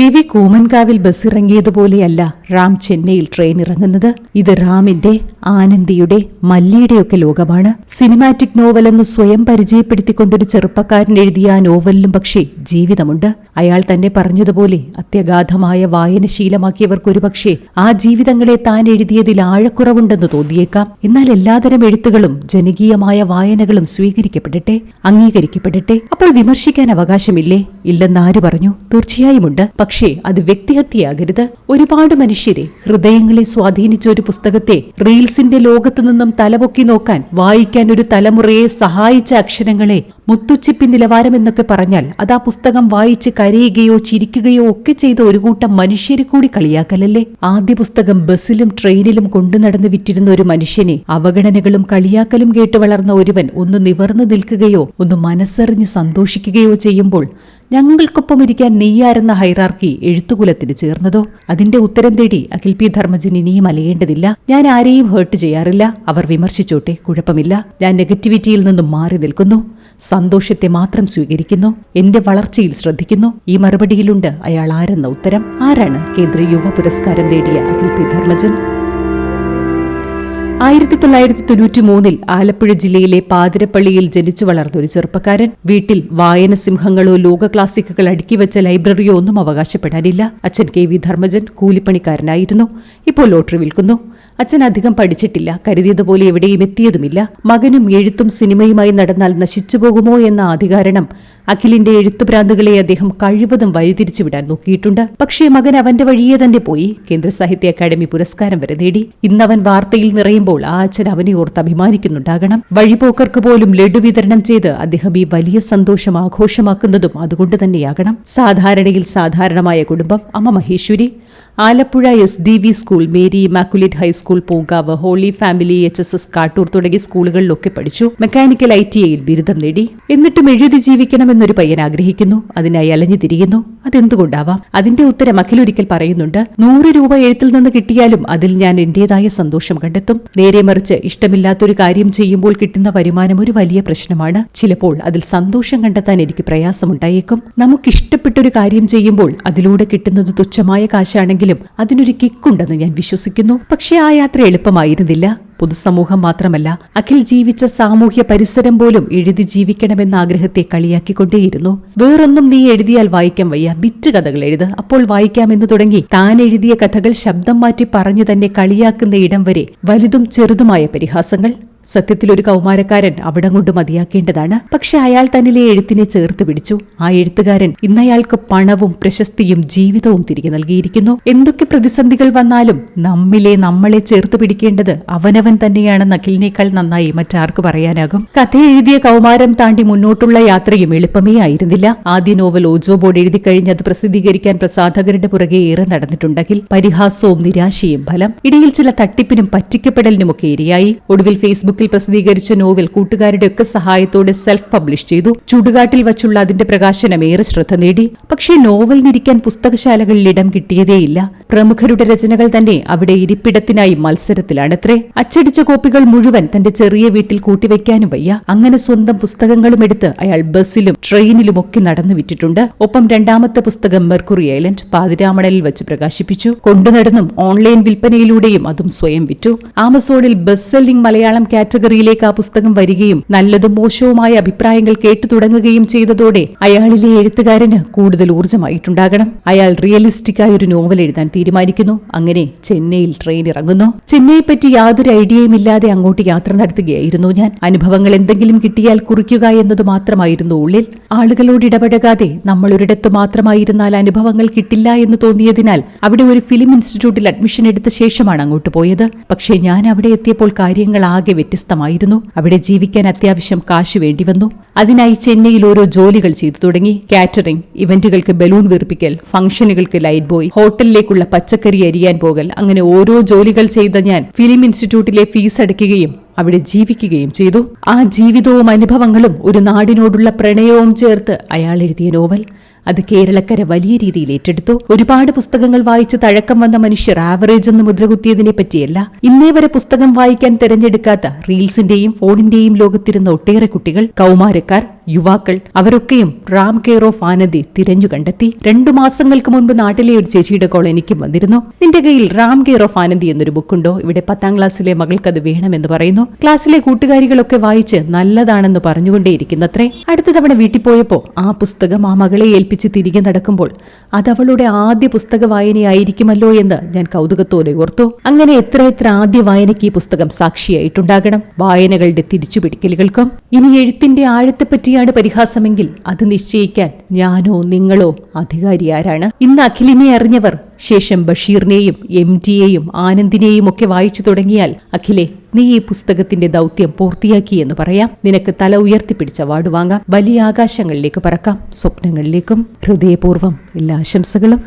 രവി കൂമൻകാവിൽ ബസ് ഇറങ്ങിയതുപോലെയല്ല റാം ചെന്നൈയിൽ ട്രെയിൻ ഇറങ്ങുന്നത് ഇത് റാമിന്റെ ആനന്ദിയുടെ മല്ലിയുടെയൊക്കെ ലോകമാണ്. സിനിമാറ്റിക് നോവൽ എന്ന് സ്വയം പരിചയപ്പെടുത്തിക്കൊണ്ടൊരു ചെറുപ്പക്കാരൻ എഴുതിയ ആ നോവലിലും പക്ഷേ ജീവിതമുണ്ട്. അയാൾ തന്നെ പറഞ്ഞതുപോലെ അത്യഗാധമായ വായനശീലമാക്കിയവർക്കൊരുപക്ഷേ പക്ഷേ ആ ജീവിതങ്ങളെ താൻ എഴുതിയതിൽ ആഴക്കുറവുണ്ടെന്ന് തോന്നിയേക്കാം. എന്നാൽ എല്ലാതരം എഴുത്തുകളും ജനകീയമായ വായനകളും സ്വീകരിക്കപ്പെടട്ടെ അംഗീകരിക്കപ്പെടട്ടെ അപ്പോൾ വിമർശിക്കാൻ അവകാശമില്ലേ? ഇല്ലെന്നാര് പറഞ്ഞു? തീർച്ചയായുമുണ്ട്. പക്ഷേ അത് വ്യക്തിഹത്യയാകരുത്. ഒരുപാട് മനുഷ്യരെ ഹൃദയങ്ങളെ സ്വാധീനിച്ച ഒരു പുസ്തകത്തെ റീൽസിന്റെ ലോകത്തു നിന്നും തലപൊക്കി നോക്കാൻ വായിക്കാൻ ഒരു തലമുറയെ സഹായിച്ച അക്ഷരങ്ങളെ മുത്തുച്ചിപ്പി നിലവാരം എന്നൊക്കെ പറഞ്ഞാൽ അത് ആ പുസ്തകം വായിച്ച് കരയുകയോ ചിരിക്കുകയോ ഒക്കെ ചെയ്ത ഒരു കൂട്ടം മനുഷ്യരെ കൂടി കളിയാക്കലല്ലേ? ആദ്യ പുസ്തകം ബസ്സിലും ട്രെയിനിലും കൊണ്ടു നടന്ന് വിറ്റിരുന്ന ഒരു മനുഷ്യനെ അവഗണനകളും കളിയാക്കലും കേട്ട് വളർന്ന ഒരുവൻ ഒന്ന് നിവർന്നു നിൽക്കുകയോ ഒന്ന് മനസ്സറിഞ്ഞ് സന്തോഷിക്കുകയോ ചെയ്യുമ്പോൾ ഞങ്ങൾക്കൊപ്പം ഇരിക്കാൻ നെയ്യാരെന്ന ഹൈറാർക്കി എഴുത്തുകുലത്തിന് ചേർന്നതോ? അതിന്റെ ഉത്തരം തേടി അഖിൽ പി ധർമ്മജൻ ഇനിയും അലയേണ്ടതില്ല. ഞാൻ ആരെയും ഹേർട്ട് ചെയ്യാറില്ല. അവർ വിമർശിച്ചോട്ടെ കുഴപ്പമില്ല. ഞാൻ നെഗറ്റിവിറ്റിയിൽ നിന്നും മാറി നിൽക്കുന്നു. സന്തോഷത്തെ മാത്രം സ്വീകരിക്കുന്നു. എന്റെ വളർച്ചയിൽ ശ്രദ്ധിക്കുന്നു. ഈ മറുപടിയിലുണ്ട് അയാൾ ആരെന്ന ഉത്തരം. ആരാണ് കേന്ദ്ര യുവ പുരസ്കാരം നേടിയ അഖിൽ പി ധർമ്മജൻ? ആയിരത്തി തൊള്ളായിരത്തി തൊണ്ണൂറ്റി മൂന്നിൽ ആലപ്പുഴ ജില്ലയിലെ പാതിരപ്പള്ളിയിൽ ജനിച്ചു വളർന്ന ഒരു ചെറുപ്പക്കാരൻ. വീട്ടിൽ വായന സിംഹങ്ങളോ ലോക ക്ലാസിക്കുകൾ അടുക്കി വെച്ച ലൈബ്രറിയോ ഒന്നും അവകാശപ്പെടാനില്ല. അച്ഛൻ കെ വി ധർമ്മജൻ കൂലിപ്പണിക്കാരനായിരുന്നു. ഇപ്പോൾ ലോട്ടറി വിൽക്കുന്നു. അച്ഛൻ അധികം പഠിച്ചിട്ടില്ല. കരുതിയതുപോലെ എവിടെയും എത്തിയതുമില്ല. മകനും എഴുത്തും സിനിമയുമായി നടന്നാൽ നശിച്ചുപോകുമോ എന്ന ആധികാരണം അഖിലിന്റെ എഴുത്തുഭ്രാന്തുകളെ അദ്ദേഹം കഴിവതും വഴിതിരിച്ചുവിടാൻ നോക്കിയിട്ടുണ്ട്. പക്ഷേ മകൻ അവന്റെ വഴിയെ തന്നെ പോയി. കേന്ദ്ര സാഹിത്യ അക്കാദമി പുരസ്കാരം വരെ നേടി. ഇന്നവൻ വാർത്തയിൽ നിറയുമ്പോൾ ആ അച്ഛൻ അവനെ ഓർത്ത് അഭിമാനിക്കുന്നുണ്ടാകണം. വഴിപോക്കർക്ക് പോലും ലഡു വിതരണം ചെയ്ത് അദ്ദേഹം ഈ വലിയ സന്തോഷം ആഘോഷമാക്കുന്നതും അതുകൊണ്ട് തന്നെയാകണം. സാധാരണയിൽ സാധാരണമായ കുടുംബം അമ്മ Maheshwari Alappuzha S D V school Mary Immaculate high school Poonkavu Holy Family H S S Kattoor തുടങ്ങിയ സ്കൂളുകളിലൊക്കെ പഠിച്ചു. മെക്കാനിക്കൽ ഐ ടി ഐയിൽ ബിരുദം നേടി. എന്നിട്ടും എഴുതി ജീവിക്കണമെന്നൊരു പയ്യൻ ആഗ്രഹിക്കുന്നു. അതിനായി അലഞ്ഞു തിരിയുന്നു. അതെന്തുകൊണ്ടാവാം? അതിന്റെ ഉത്തരം അഖിലൊരിക്കൽ പറയുന്നുണ്ട് നൂറ് രൂപ എഴുത്തിൽ നിന്ന് കിട്ടിയാലും അതിൽ ഞാൻ എന്റേതായ സന്തോഷം കണ്ടെത്തും. നേരെ മറിച്ച് ഇഷ്ടമില്ലാത്തൊരു കാര്യം ചെയ്യുമ്പോൾ കിട്ടുന്ന വരുമാനം ഒരു വലിയ പ്രശ്നമാണ്. ചിലപ്പോൾ അതിൽ സന്തോഷം കണ്ടെത്താൻ എനിക്ക് പ്രയാസമുണ്ടായേക്കും. നമുക്ക് ഇഷ്ടപ്പെട്ടൊരു കാര്യം ചെയ്യുമ്പോൾ അതിലൂടെ കിട്ടുന്നത് തുച്ഛമായ കാശാണെങ്കിലും അതിനൊരു കിക്കുണ്ടെന്ന് ഞാൻ വിശ്വസിക്കുന്നു. പക്ഷേ ആ യാത്ര എളുപ്പമായിരുന്നില്ല. പൊതുസമൂഹം മാത്രമല്ല അഖിൽ ജീവിച്ച സാമൂഹ്യ പരിസരം പോലും എഴുതി ജീവിക്കണമെന്ന ആഗ്രഹത്തെ കളിയാക്കിക്കൊണ്ടേയിരുന്നു. വേറൊന്നും നീ എഴുതിയാൽ വായിക്കാൻ വയ്യ. ബിറ്റ് കഥകൾ എഴുത്. അപ്പോൾ വായിക്കാമെന്ന് തുടങ്ങി താൻ എഴുതിയ കഥകൾ ശബ്ദം മാറ്റി പറഞ്ഞു തന്നെ കളിയാക്കുന്ന ഇടം വരെ വലുതും ചെറുതുമായ പരിഹാസങ്ങൾ. സത്യത്തിൽ ഒരു കൗമാരക്കാരൻ അവിടം കൊണ്ട് മതിയാക്കേണ്ടതാണ്. പക്ഷെ അയാൾ തന്നിലെ എഴുത്തിനെ ചേർത്ത് പിടിച്ചു. ആ എഴുത്തുകാരൻ ഇന്നയാൾക്ക് പണവും പ്രശസ്തിയും ജീവിതവും തിരികെ നൽകിയിരിക്കുന്നു. എന്തൊക്കെ പ്രതിസന്ധികൾ വന്നാലും നമ്മിലെ നമ്മളെ ചേർത്ത് പിടിക്കേണ്ടത് അവനവൻ തന്നെയാണെന്ന് അഖിലിനേക്കാൾ നന്നായി മറ്റാർക്ക് പറയാനാകും. കഥ എഴുതിയ കൗമാരം താണ്ടി മുന്നോട്ടുള്ള യാത്രയും എളുപ്പമേ ആയിരുന്നില്ല. ആദ്യ നോവൽ ഓജോ ബോർഡ് എഴുതി കഴിഞ്ഞ് അത് പ്രസിദ്ധീകരിക്കാൻ പ്രസാധകരുടെ പുറകെ ഏറെ നടന്നിട്ടുണ്ടെങ്കിൽ പരിഹാസവും നിരാശയും ഫലം. ഇടയിൽ ചില തട്ടിപ്പിനും പറ്റിക്കപ്പെടലിനുമൊക്കെ ഇരയായി. ഒടുവിൽ ഫേസ്ബുക്കിൽ പ്രസിദ്ധീകരിച്ച നോവൽ കൂട്ടുകാരുടെ ഒക്കെ സഹായത്തോടെ സെൽഫ് പബ്ലിഷ് ചെയ്തു. ചുടുകാട്ടിൽ വച്ചുള്ള അതിന്റെ പ്രകാശനം ഏറെ ശ്രദ്ധ നേടി. പക്ഷേ നോവലിനിരിക്കാൻ പുസ്തകശാലകളിൽ ഇടം കിട്ടിയതേയില്ല. പ്രമുഖരുടെ രചനകൾ തന്നെ അവിടെ ഇരിപ്പിടത്തിനായി മത്സരത്തിലാണത്രേ. അച്ചടിച്ച കോപ്പികൾ മുഴുവൻ തന്റെ ചെറിയ വീട്ടിൽ കൂട്ടിവെക്കാനും വയ്യ. അങ്ങനെ സ്വന്തം പുസ്തകങ്ങളും എടുത്ത് അയാൾ ബസ്സിലും ട്രെയിനിലും ഒക്കെ നടന്നു വിറ്റിട്ടുണ്ട്. ഒപ്പം രണ്ടാമത്തെ പുസ്തകം മെർക്കുറി ഐലൻഡ് പാതിരാമണലിൽ വെച്ച് പ്രകാശിപ്പിച്ചു. കൊണ്ടുനടന്നും ഓൺലൈൻ വിൽപ്പനയിലൂടെയും അതും സ്വയം വിറ്റു. ആമസോണിൽ ബസ് സെല്ലിംഗ് മലയാളം കാറ്റഗറിയിലേക്ക് ആ പുസ്തകം വരികയും നല്ലതും മോശവുമായ അഭിപ്രായങ്ങൾ കേട്ടു തുടങ്ങുകയും ചെയ്തതോടെ അയാളിലെ എഴുത്തുകാരന് കൂടുതൽ ഊർജമായിട്ടുണ്ടാകണം. അയാൾ റിയലിസ്റ്റിക് ആയ ഒരു നോവൽ എഴുതാൻ തീരുമാനിക്കുന്നു. അങ്ങനെ ചെന്നൈയിൽ ട്രെയിൻ ഇറങ്ങുന്നു. ചെന്നൈയെ പറ്റി യാതൊരു ഐഡിയയും ഇല്ലാതെ അങ്ങോട്ട് യാത്ര നടത്തുകയായിരുന്നു ഞാൻ. അനുഭവങ്ങൾ എന്തെങ്കിലും കിട്ടിയാൽ കുറിക്കുക എന്നത് മാത്രമായിരുന്നു ഉള്ളിൽ. ആളുകളോട് ഇടപഴകാതെ നമ്മൾ ഒരിടത്ത് മാത്രമായിരുന്നാൽ അനുഭവങ്ങൾ കിട്ടില്ല എന്ന് തോന്നിയതിനാൽ അവിടെ ഒരു ഫിലിം ഇൻസ്റ്റിറ്റ്യൂട്ടിൽ അഡ്മിഷൻ എടുത്ത ശേഷമാണ് അങ്ങോട്ട് പോയത്. പക്ഷേ ഞാൻ അവിടെ എത്തിയപ്പോൾ കാര്യങ്ങൾ ആകെ വ്യത്യസ്തമായിരുന്നു. അവിടെ ജീവിക്കാൻ അത്യാവശ്യം കാശ് വേണ്ടിവന്നു. അതിനായി ചെന്നൈയിൽ ഓരോ ജോലികൾ ചെയ്തു തുടങ്ങി. കാറ്ററിംഗ് ഇവന്റുകൾക്ക് ബലൂൺ വീർപ്പിക്കൽ ഫംഗ്ഷനുകൾക്ക് ലൈറ്റ് ബോയ് ഹോട്ടലിലേക്കുള്ള പച്ചക്കറി അരിയാൻ പോകൽ അങ്ങനെ ഓരോ ജോലികൾ ചെയ്ത ഞാൻ ഫിലിം ഇൻസ്റ്റിറ്റ്യൂട്ടിലെ ഫീസ് അടയ്ക്കുകയും അവിടെ ജീവിക്കുകയും ചെയ്തു. ആ ജീവിതവും അനുഭവങ്ങളും ഒരു നാടിനോടുള്ള പ്രണയവും ചേർത്ത് അയാൾ എഴുതിയ നോവൽ. അത് കേരളക്കര വലിയ രീതിയിൽ ഏറ്റെടുത്തു. ഒരുപാട് പുസ്തകങ്ങൾ വായിച്ച് തഴക്കം വന്ന മനുഷ്യർ ആവറേജ് ഒന്ന് മുദ്രകുത്തിയതിനെ പറ്റിയല്ല. ഇന്നേ വരെ പുസ്തകം വായിക്കാൻ തിരഞ്ഞെടുക്കാത്ത റീൽസിന്റെയും ഫോണിന്റെയും ലോകത്തിരുന്ന ഒട്ടേറെ കുട്ടികൾ കൗമാരക്കാർ യുവാക്കൾ അവരൊക്കെയും റാം കെയർ ഓഫ് ആനന്ദി തിരഞ്ഞു കണ്ടെത്തി. രണ്ടു മാസങ്ങൾക്ക് മുൻപ് നാട്ടിലെ ഒരു ചേച്ചിയുടെ കോൾ എനിക്കും വന്നിരുന്നു. നിന്റെ കയ്യിൽ റാം കെയർ ഓഫ് ആനന്ദി എന്നൊരു ബുക്കുണ്ടോ? ഇവിടെ പത്താം ക്ലാസ്സിലെ മകൾക്ക് അത് വേണമെന്ന് പറയുന്നു. ക്ലാസ്സിലെ കൂട്ടുകാരികളൊക്കെ വായിച്ച് നല്ലതാണെന്ന് പറഞ്ഞുകൊണ്ടേയിരിക്കുന്നത്രേ. അടുത്ത തവണ വീട്ടിൽ പോയപ്പോ ആ പുസ്തകം ആ മകളെ ഏൽപ്പിച്ച്. തിരികെ നടക്കുമ്പോൾ അതവളുടെ ആദ്യ പുസ്തക വായനയായിരിക്കുമല്ലോ എന്ന് ഞാൻ കൗതുകത്തോടെ ഓർത്തു. അങ്ങനെ എത്ര എത്ര ആദ്യ വായനയ്ക്ക് ഈ പുസ്തകം സാക്ഷിയായിട്ടുണ്ടാകണം. വായനകളുടെ തിരിച്ചുപിടിക്കലുകൾക്കും. ഇനി എഴുത്തിന്റെ ആഴത്തെപ്പറ്റിയാണ് പരിഹാസമെങ്കിൽ അത് നിശ്ചയിക്കാൻ ഞാനോ നിങ്ങളോ അധികാരി ആരാണ്? ഇന്ന് അഖിലിനെ അറിഞ്ഞവർ ശേഷം ബഷീറിനെയും എം ടിയെയും ആനന്ദിനെയും ഒക്കെ വായിച്ചു തുടങ്ങിയാൽ അഖിലെ നീ ഈ പുസ്തകത്തിന്റെ ദൗത്യം പൂർത്തിയാക്കി എന്ന് പറയാം. നിനക്ക് തല ഉയർത്തിപ്പിടിച്ച അവാർഡ് വാങ്ങാം. വലിയ ആകാശങ്ങളിലേക്ക് പറക്കാം. സ്വപ്നങ്ങളിലേക്കും ഹൃദയപൂർവം എല്ലാ ആശംസകളും.